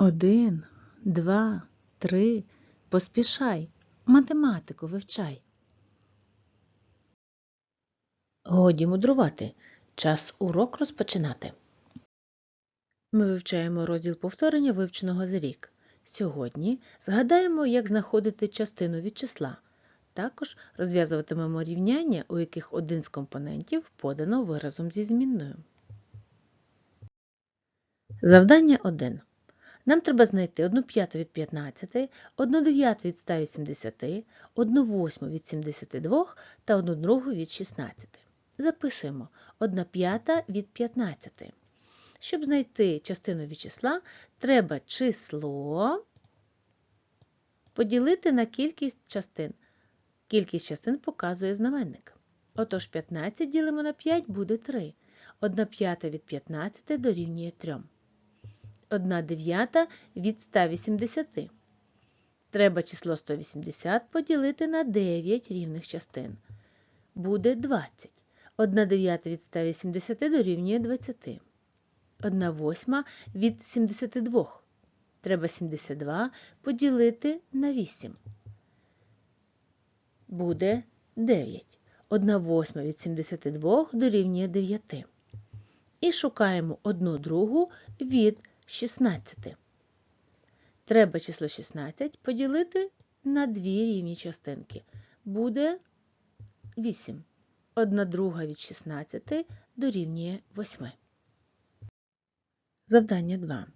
Один, два, три. Поспішай, математику вивчай. Годі мудрувати. Час урок розпочинати. Ми вивчаємо розділ повторення вивченого за рік. Сьогодні згадаємо, як знаходити частину від числа. Також розв'язуватимемо рівняння, у яких один з компонентів подано виразом зі змінною. Завдання 1. Нам треба знайти 1 п'яту від 15, 1 дев'яту від 180, 1 восьму від 72 та 1 другу від 16. Записуємо 1 п'ята від 15. Щоб знайти частину від числа, треба число поділити на кількість частин. Кількість частин показує знаменник. Отож 15 ділимо на 5 буде 3. 1 п'ята від 15 дорівнює 3. 1 дев'ята від 180. Треба число 180 поділити на 9 рівних частин. Буде 20. 1 дев'ята від 180 дорівнює 20. 1 восьма від 72. Треба 72 поділити на 8. Буде 9. 1 восьма від 72 дорівнює 9. І шукаємо 1 другу від 16. Треба число 16 поділити на дві рівні частинки. Буде 8. 1 друга від 16 дорівнює 8. Завдання 2.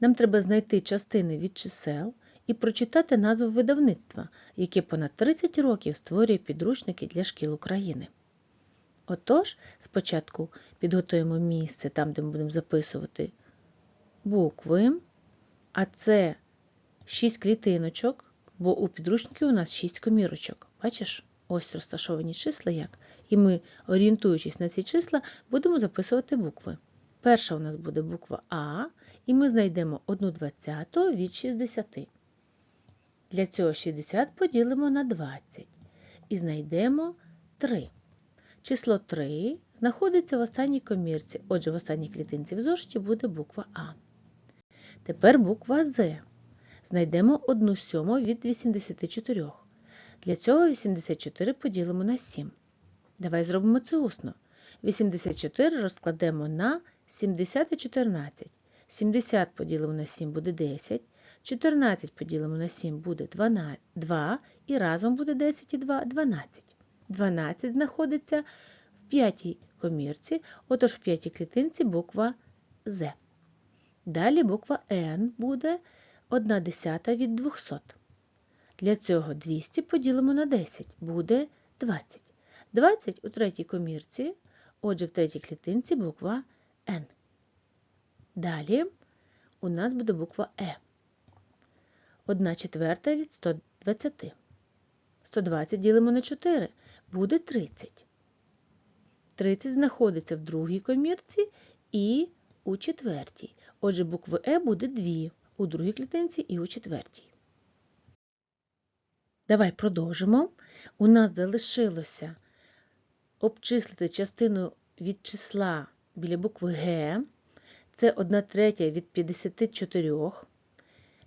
Нам треба знайти частини від чисел і прочитати назву видавництва, яке понад 30 років створює підручники для шкіл України. Отож, спочатку підготуємо місце там, де ми будемо записувати букви, а це 6 клітиночок, бо у підручнику у нас 6 комірочок. Бачиш, ось розташовані числа як. І ми, орієнтуючись на ці числа, будемо записувати букви. Перша у нас буде буква А, і ми знайдемо 1 двадцяту від 60. Для цього 60 поділимо на 20 і знайдемо 3. Число 3 знаходиться в останній комірці, отже, в останній клітинці в зошиті буде буква А. Тепер буква З. Знайдемо 1 сьому від 84. Для цього 84 поділимо на 7. Давай зробимо це усно. 84 розкладемо на 70 і 14. 70 поділимо на 7 буде 10. 14 поділимо на 7 буде 2 і разом буде 10 і 2 – 12. 12 знаходиться в п'ятій комірці, отож в п'ятій клітинці буква З. Далі буква Н буде 1 десята від 200. Для цього 200 поділимо на 10, буде 20. 20 у третій комірці, отже, в третій клітинці буква Н. Далі у нас буде буква Е. 1 четверта від 120. 120 ділимо на 4, буде 30. 30 знаходиться в другій комірці і у четвертій. Отже, букви Е буде 2 у другій клітинці і у четвертій. Давай продовжимо. У нас залишилося обчислити частину від числа біля букви Г. Це 1 третя від 54.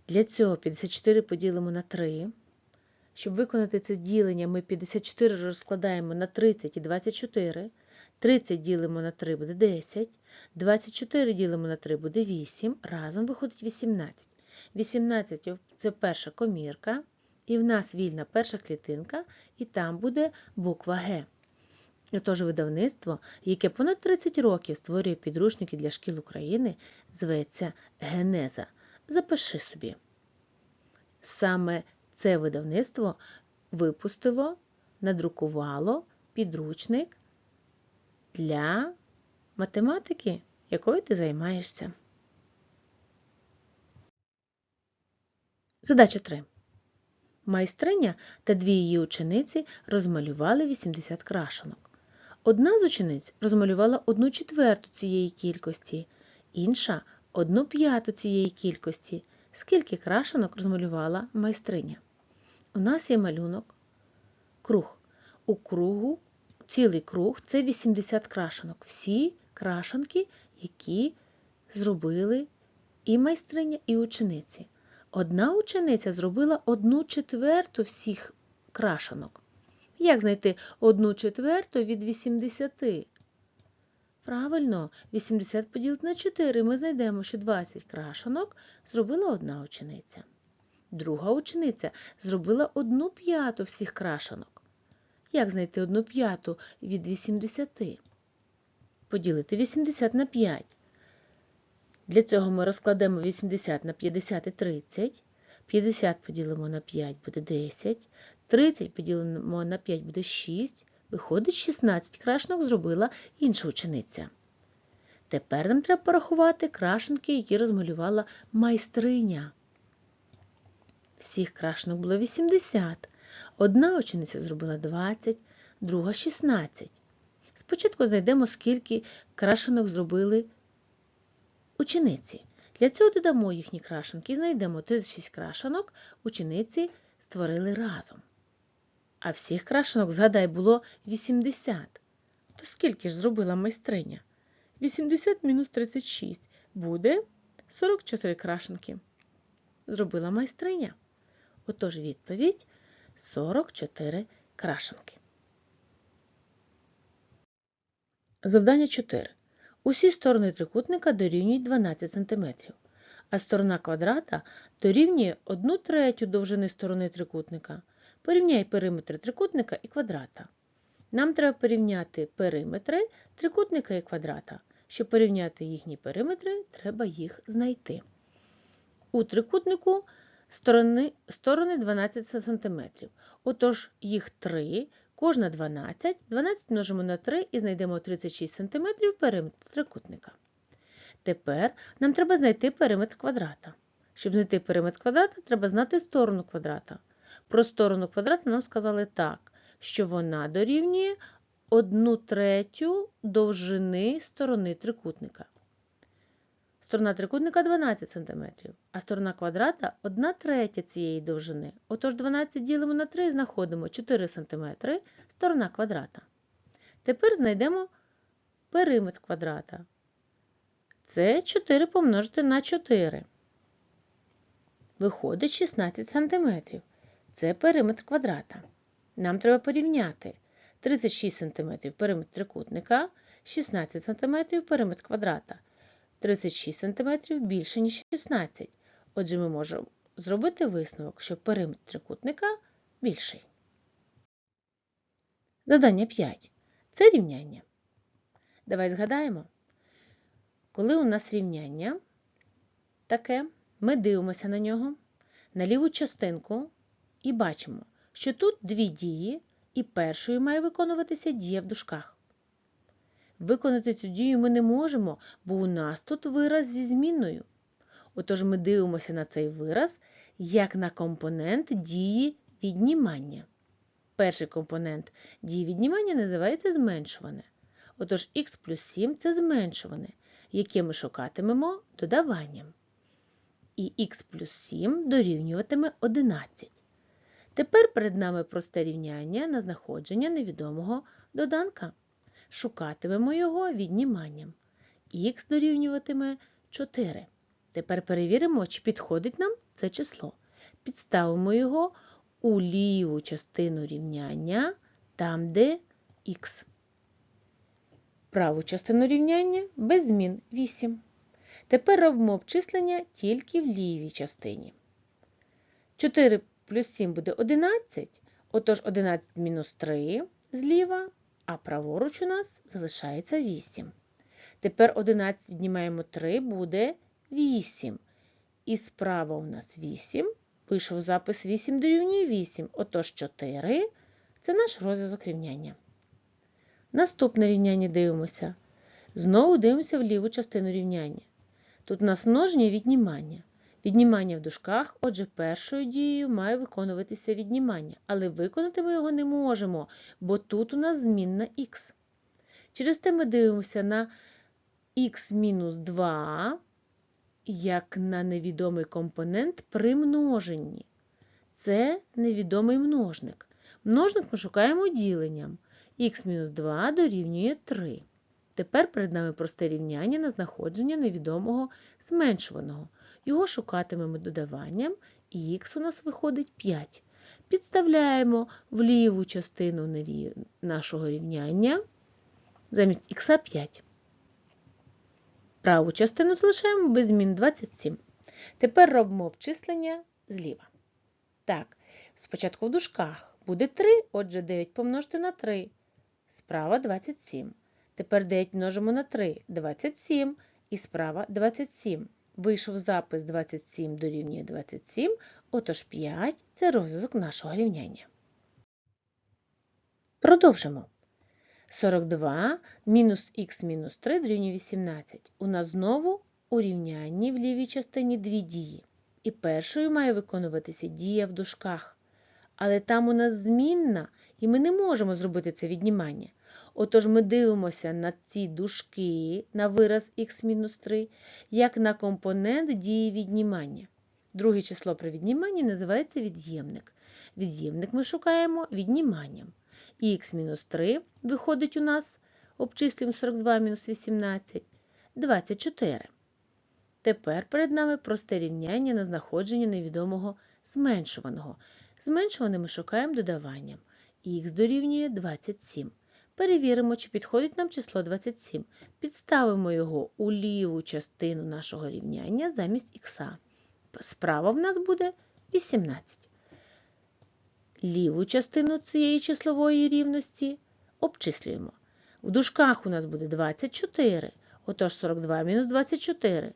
Для цього 54 поділимо на 3. Щоб виконати це ділення, ми 54 розкладаємо на 30 і 24. 30 ділимо на 3 буде 10. 24 ділимо на 3 буде 8. Разом виходить 18. 18 це перша комірка. І в нас вільна перша клітинка, і там буде буква Г. Отож, видавництво, яке понад 30 років створює підручники для шкіл України, зветься Генеза. Запиши собі. Саме це видавництво випустило, надрукувало підручник для математики, якою ти займаєшся. Задача 3. Майстриня та дві її учениці розмалювали 80 крашенок. Одна з учениць розмалювала одну четверту цієї кількості, інша одну п'яту цієї кількості. Скільки крашенок розмалювала майстриня? У нас є малюнок круг. У кругу цілий круг це 80 крашенок. Всі крашенки, які зробили і майстриня, і учениці. Одна учениця зробила одну четверту всіх крашенок. Як знайти одну четверту від 80? Правильно, 80 поділити на 4 ми знайдемо, що 20 крашенок зробила одна учениця. Друга учениця зробила одну п'яту всіх крашенок. Як знайти одну п'яту від 80? Поділити 80 на 5. Для цього ми розкладемо 80 на 50 і 30. 50 поділимо на 5 буде 10. 30 поділимо на 5 буде 6. Виходить, 16 крашенок зробила інша учениця. Тепер нам треба порахувати крашенки, які розмалювала майстриня. Всіх крашенок було 80. Одна учениця зробила 20, друга 16. Спочатку знайдемо, скільки крашенок зробили учениці. Для цього додамо їхні крашенки і знайдемо 36 крашенок учениці створили разом. А всіх крашенок, згадай, було 80. То скільки ж зробила майстриня? 80 мінус 36 буде 44 крашенки. Зробила майстриня. Отож відповідь 44 крашенки. Завдання 4. Усі сторони трикутника дорівнюють 12 см, а сторона квадрата дорівнює 1 третю довжини сторони трикутника. Порівняй периметри трикутника і квадрата. Нам треба порівняти периметри трикутника і квадрата. Щоб порівняти їхні периметри, треба їх знайти. У трикутнику сторони, сторони 12 см. Отож, їх 3, кожна 12. 12 множимо на 3 і знайдемо 36 см периметр трикутника. Тепер нам треба знайти периметр квадрата. Щоб знайти периметр квадрата, треба знати сторону квадрата. Про сторону квадрата нам сказали так, що вона дорівнює 1 третю довжини сторони трикутника. Сторона трикутника 12 см, а сторона квадрата 1 третя цієї довжини. Отож 12 ділимо на 3 і знаходимо 4 см сторона квадрата. Тепер знайдемо периметр квадрата. Це 4 помножити на 4. Виходить 16 см. Це периметр квадрата. Нам треба порівняти 36 см периметр трикутника, 16 см периметр квадрата. 36 см більше, ніж 16. Отже, ми можемо зробити висновок, що периметр трикутника більший. Задання 5. Це рівняння. Давай згадаємо. Коли у нас рівняння таке, ми дивимося на нього, на ліву частинку і бачимо, що тут дві дії, і першою має виконуватися дія в дужках. Виконати цю дію ми не можемо, бо у нас тут вираз зі змінною. Отож ми дивимося на цей вираз як на компонент дії віднімання. Перший компонент дії віднімання називається зменшуване. Отож х плюс 7 це зменшуване, яке ми шукатимемо додаванням. І х плюс 7 дорівнюватиме 11. Тепер перед нами просте рівняння на знаходження невідомого доданка. Шукатимемо його відніманням. Х дорівнюватиме 4. Тепер перевіримо, чи підходить нам це число. Підставимо його у ліву частину рівняння, там, де х. Праву частину рівняння без змін 8. Тепер робимо обчислення тільки в лівій частині. 4 плюс 7 буде 11, отож 11 мінус 3 зліва, а праворуч у нас залишається 8. Тепер 11 віднімаємо 3, буде 8. І справа у нас 8. Вийшов запис 8 дорівнює 8. Отож 4 це наш розв'язок рівняння. Наступне рівняння дивимося. Знову дивимося в ліву частину рівняння. Тут у нас множення і віднімання. Віднімання в дужках, отже, першою дією має виконуватися віднімання, але виконати ми його не можемо, бо тут у нас змінна х. Через те ми дивимося на х-2 як на невідомий компонент при множенні. Це невідомий множник. Множник ми шукаємо діленням. х-2 дорівнює 3. Тепер перед нами просте рівняння на знаходження невідомого зменшуваного. Його шукатимемо додаванням, і х у нас виходить 5. Підставляємо в ліву частину нашого рівняння замість х 5. Праву частину залишаємо без змін 27. Тепер робимо обчислення зліва. Так, спочатку в дужках буде 3, отже 9 помножити на 3. Справа 27. Тепер 9 множимо на 3 27 і справа 27. Вийшов запис 27 дорівнює 27, отож 5 це розв'язок нашого рівняння. Продовжимо. 42 мінус х мінус 3 дорівнює 18. У нас знову у рівнянні в лівій частині дві дії. І першою має виконуватися дія в дужках. Але там у нас змінна, і ми не можемо зробити це віднімання. Отож ми дивимося на ці дужки, на вираз х-3, як на компонент дії віднімання. Друге число при відніманні називається від'ємник. Від'ємник ми шукаємо відніманням. І х-3 виходить у нас, обчислюємо 42 мінус 18, 24. Тепер перед нами просте рівняння на знаходження невідомого зменшуваного. Зменшуване ми шукаємо додаванням. Х дорівнює 27. Перевіримо, чи підходить нам число 27. Підставимо його у ліву частину нашого рівняння замість х. Справа в нас буде 18. Ліву частину цієї числової рівності обчислюємо. В дужках у нас буде 24, отож 42 мінус 24.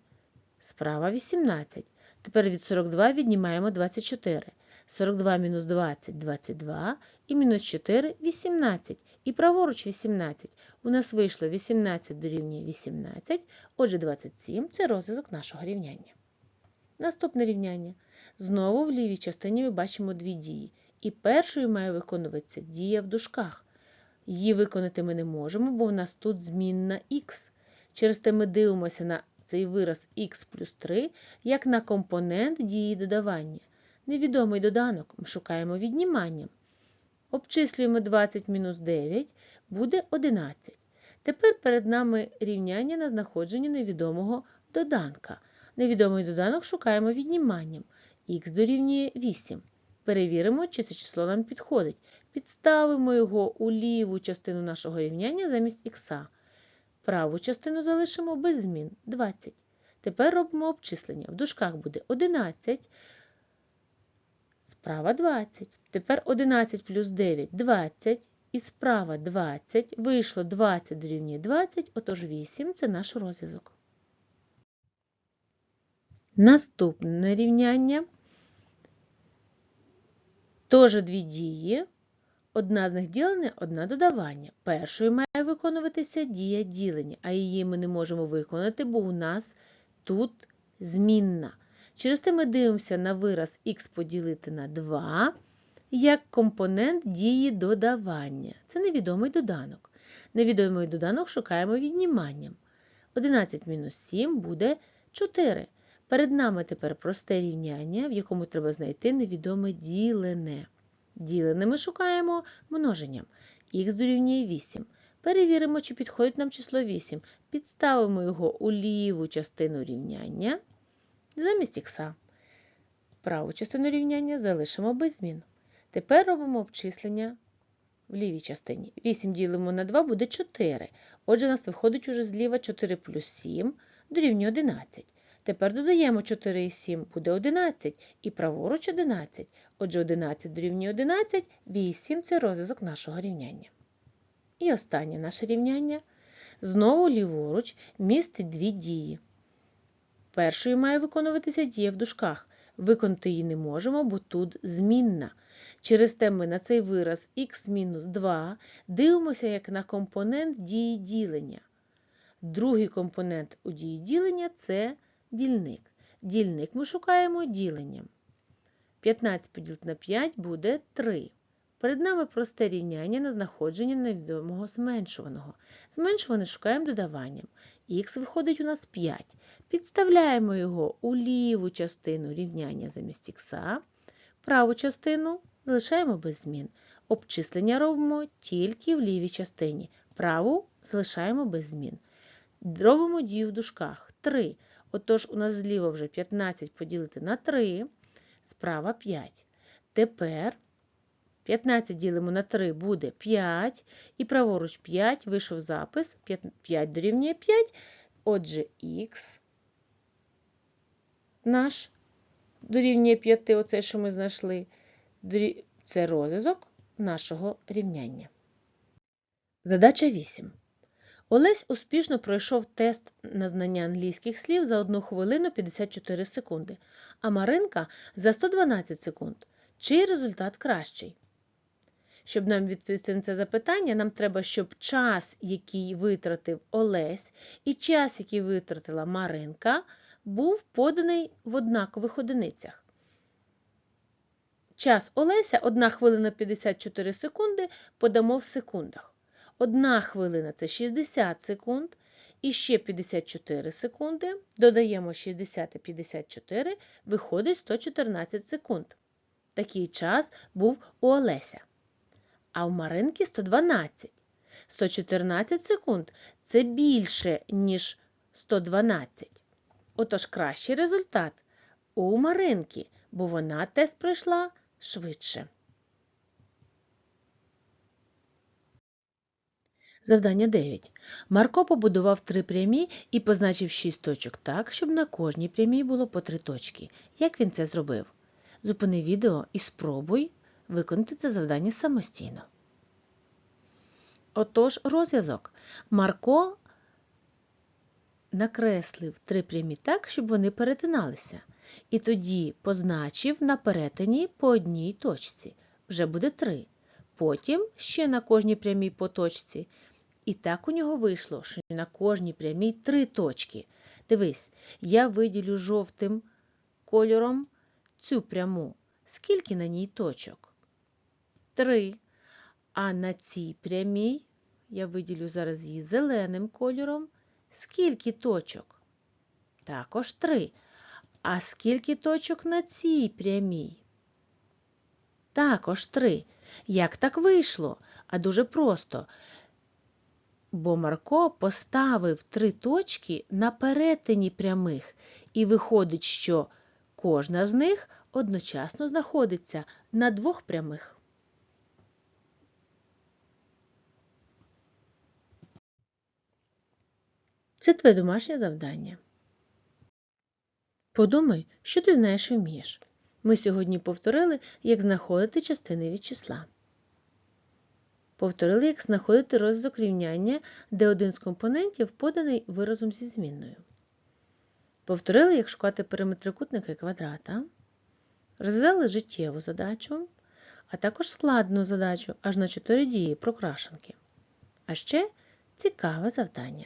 Справа 18. Тепер від 42 віднімаємо 24. 42 мінус 20 – 22, і мінус 4 – 18. І праворуч 18. У нас вийшло 18 дорівнює 18, отже 27 – це розв'язок нашого рівняння. Наступне рівняння. Знову в лівій частині ми бачимо дві дії. І першою має виконуватися дія в дужках. Її виконати ми не можемо, бо в нас тут змінна х. Через те ми дивимося на цей вираз х плюс 3 як на компонент дії додавання. Невідомий доданок ми шукаємо відніманням. Обчислюємо 20 мінус 9, буде 11. Тепер перед нами рівняння на знаходження невідомого доданка. Невідомий доданок шукаємо відніманням. Х дорівнює 8. Перевіримо, чи це число нам підходить. Підставимо його у ліву частину нашого рівняння замість х. Праву частину залишимо без змін 20. Тепер робимо обчислення. В дужках буде 11. Справа 20. Тепер 11 плюс 9 – 20. І справа 20. Вийшло 20 дорівнює 20, отож 8 – це наш розв'язок. Наступне рівняння. Теж дві дії. Одна з них ділення, одна додавання. Першою має виконуватися дія ділення, а її ми не можемо виконати, бо у нас тут змінна. Через це ми дивимося на вираз х поділити на 2 як компонент дії додавання. Це невідомий доданок. Невідомий доданок шукаємо відніманням. 11 мінус 7 буде 4. Перед нами тепер просте рівняння, в якому треба знайти невідоме ділене. Ділене ми шукаємо множенням. Х дорівнює 8. Перевіримо, чи підходить нам число 8. Підставимо його у ліву частину рівняння замість х. Праву частину рівняння залишимо без змін. Тепер робимо обчислення в лівій частині. 8 ділимо на 2 буде 4. Отже, у нас виходить уже зліва 4 плюс 7 дорівнює 11. Тепер додаємо 4 і 7 буде 11, і праворуч 11. Отже, 11 дорівнює 11, 8 – це розв'язок нашого рівняння. І останнє наше рівняння. Знову ліворуч містить дві дії. Першою має виконуватися дія в дужках. Виконати її не можемо, бо тут змінна. Через те ми на цей вираз х-2 дивимося як на компонент дії ділення. Другий компонент у дії ділення – це дільник. Дільник ми шукаємо діленням. 15 поділити на 5 буде 3. Перед нами просте рівняння на знаходження невідомого зменшуваного. Зменшуване шукаємо додаванням. Х виходить у нас 5. Підставляємо його у ліву частину рівняння замість х. Праву частину залишаємо без змін. Обчислення робимо тільки в лівій частині. Праву залишаємо без змін. Робимо дію в дужках. 3. Отож, у нас зліва вже 15 поділити на 3, справа 5. Тепер 15 ділимо на 3 буде 5, і праворуч 5, вийшов запис, 5 дорівнює 5, отже, х наш дорівнює 5, оце, що ми знайшли, це розв'язок нашого рівняння. Задача 8. Олесь успішно пройшов тест на знання англійських слів за 1 хвилину 54 секунди, а Маринка за 112 секунд. Чий результат кращий? Щоб нам відповісти на це запитання, нам треба, щоб час, який витратив Олесь, і час, який витратила Маринка, був поданий в однакових одиницях. Час Олеся 1 хвилина 54 секунди подамо в секундах. Одна хвилина це 60 секунд. І ще 54 секунди. Додаємо 60 і 54, виходить 114 секунд. Такий час був у Олеся. А у Маринки 112. 114 секунд це більше, ніж 112. Отож, кращий результат у Маринки, бо вона тест пройшла швидше. Завдання 9. Марко побудував три прямі і позначив 6 точок так, щоб на кожній прямій було по 3 точки. Як він це зробив? Зупини відео і спробуй виконати це завдання самостійно. Отож, розв'язок. Марко накреслив три прямі так, щоб вони перетиналися. І тоді позначив на перетині по одній точці. Вже буде 3. Потім ще на кожній прямій по точці. І так у нього вийшло, що на кожній прямій три точки. Дивись, я виділю жовтим кольором цю пряму. Скільки на ній точок? Три. А на цій прямій, я виділю зараз її зеленим кольором. Скільки точок? Також три. А скільки точок на цій прямій? Також три. Як так вийшло? А дуже просто. Бо Марко поставив три точки на перетині прямих, і виходить, що кожна з них одночасно знаходиться на двох прямих. Це твоє домашнє завдання. Подумай, що ти знаєш і вмієш. Ми сьогодні повторили, як знаходити частини від числа. Повторили, як знаходити розв'язок рівняння, де один з компонентів поданий виразом зі змінною. Повторили, як шукати периметр трикутника і квадрата. Розв'язали життєву задачу, а також складну задачу аж на 4 дії прокрашенки. А ще цікаве завдання.